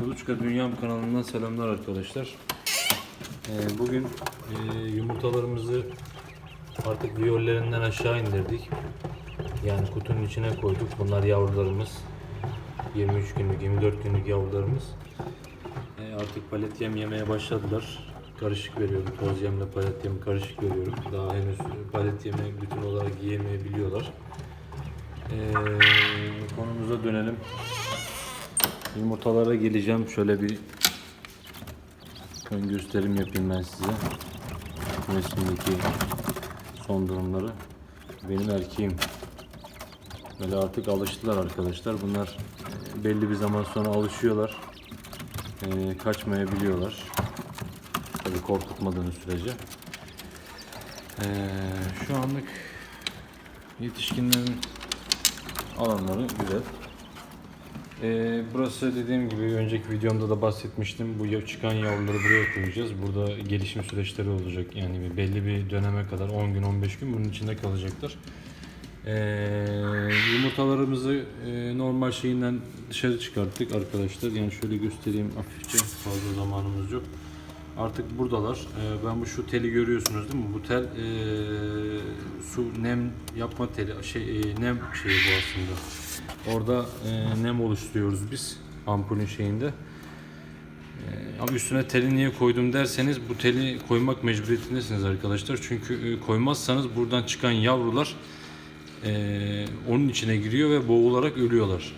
Kuluçka Dünyam kanalından selamlar arkadaşlar. Ee, bugün e, yumurtalarımızı artık viyollerinden aşağı indirdik. Yani kutunun içine koyduk. Bunlar yavrularımız. 23 günlük, 24 günlük yavrularımız. Ee, artık palet yem yemeye başladılar. Karışık veriyorum. Toz yemle palet yemi karışık veriyorum. Daha henüz palet yemi bütün olarak yiyemeyebiliyorlar. Ee, konumuza dönelim. Yumurtalara geleceğim. Şöyle bir ön gösterim yapayım ben size. Resimdeki son durumları. Benim erkeğim. Böyle artık alıştılar arkadaşlar. Bunlar e, belli bir zaman sonra alışıyorlar. E, kaçmayabiliyorlar. Tabii korkutmadığınız sürece. E, şu anlık yetişkinlerin alanları güzel. Ee, burası dediğim gibi önceki videomda da bahsetmiştim. Bu çıkan yavruları buraya koyacağız. Burada gelişim süreçleri olacak. Yani belli bir döneme kadar 10 gün 15 gün bunun içinde kalacaklar. Ee, yumurtalarımızı e, normal şeyinden dışarı çıkarttık arkadaşlar. Yani şöyle göstereyim hafifçe. Fazla zamanımız yok. Artık buradalar. Ee, ben bu şu teli görüyorsunuz değil mi? Bu tel e, su nem yapma teli şey e, nem şeyi bu aslında. Orada e, nem oluşturuyoruz biz ampulün şeyinde. E, ama üstüne teli niye koydum derseniz bu teli koymak mecburiyetindesiniz arkadaşlar. Çünkü e, koymazsanız buradan çıkan yavrular e, onun içine giriyor ve boğularak ölüyorlar.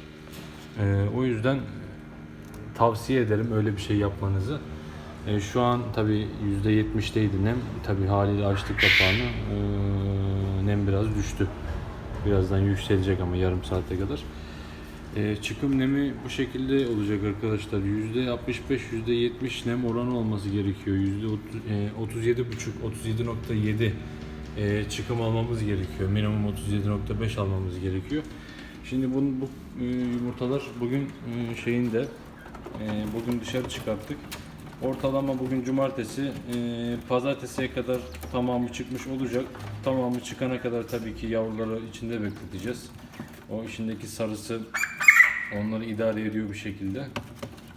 E, o yüzden tavsiye ederim öyle bir şey yapmanızı. E, şu an tabi %70'teydi nem. Tabi haliyle açtık kapağını. E, nem biraz düştü. Birazdan yükselecek ama yarım saate kadar. E, çıkım nemi bu şekilde olacak arkadaşlar. %65, %70 nem oranı olması gerekiyor. %37,5, 37.7 e, çıkım almamız gerekiyor. Minimum 37.5 almamız gerekiyor. Şimdi bunu, bu e, yumurtalar bugün e, şeyinde e, bugün dışarı çıkarttık. Ortalama bugün cumartesi, e, pazartesiye kadar tamamı çıkmış olacak. Tamamı çıkana kadar tabii ki yavruları içinde bekleteceğiz. O içindeki sarısı onları idare ediyor bir şekilde.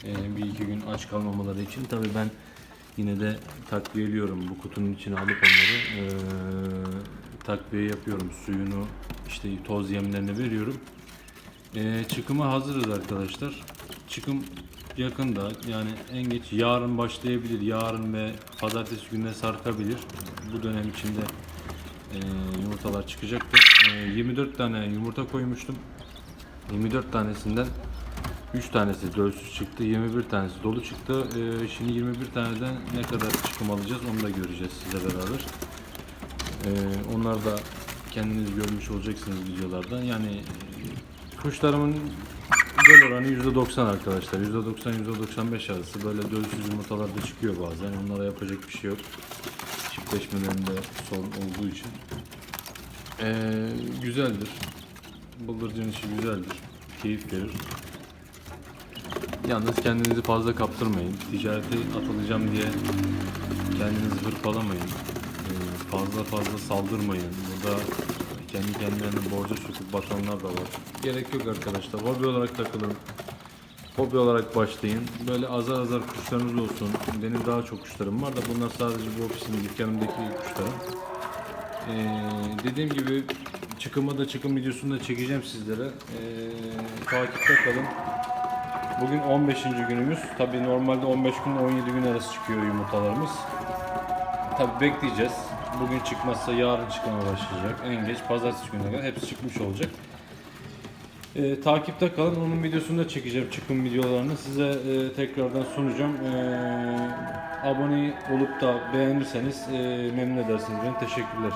E, bir iki gün aç kalmamaları için. Tabii ben yine de takviyeliyorum. Bu kutunun içine alıp onları e, takviye yapıyorum. Suyunu, işte toz yemlerini veriyorum. Ee, çıkıma hazırız arkadaşlar. Çıkım yakında yani en geç yarın başlayabilir. Yarın ve pazartesi gününe sarkabilir. Bu dönem içinde e, yumurtalar çıkacaktır. E, 24 tane yumurta koymuştum. 24 tanesinden 3 tanesi dölsüz çıktı. 21 tanesi dolu çıktı. E, şimdi 21 taneden ne kadar çıkım alacağız onu da göreceğiz sizle beraber. Ee, onlar da kendiniz görmüş olacaksınız videolardan. Yani e, kuşlarımın göl oranı %90 arkadaşlar. %90-%95 arası. Böyle dölsüz yumurtalar da çıkıyor bazen. Onlara yapacak bir şey yok. Çiftleşmelerinde sorun olduğu için. Ee, güzeldir. Bıldırcın işi güzeldir. Keyif verir. Yalnız kendinizi fazla kaptırmayın. Ticarete atılacağım diye kendinizi hırpalamayın. Ee, fazla fazla saldırmayın. Burada kendi kendilerine borca sokup batanlar da var. Gerek yok arkadaşlar. Hobi olarak takılın. Hobi olarak başlayın. Böyle azar azar kuşlarınız olsun. Benim daha çok kuşlarım var da bunlar sadece bu ofisin dükkanımdaki kuşlarım. Ee, dediğim gibi çıkıma da çıkım videosunu da çekeceğim sizlere. Ee, takipte kalın. Bugün 15. günümüz. Tabii normalde 15 gün 17 gün arası çıkıyor yumurtalarımız. Tabii bekleyeceğiz. Bugün çıkmazsa yarın çıkmaya başlayacak. En geç pazartesi gününe kadar hepsi çıkmış olacak. Ee, takipte kalın. Onun videosunu da çekeceğim. Çıkım videolarını size e, tekrardan sunacağım. Ee, abone olup da beğenirseniz e, memnun edersiniz beni. Teşekkürler.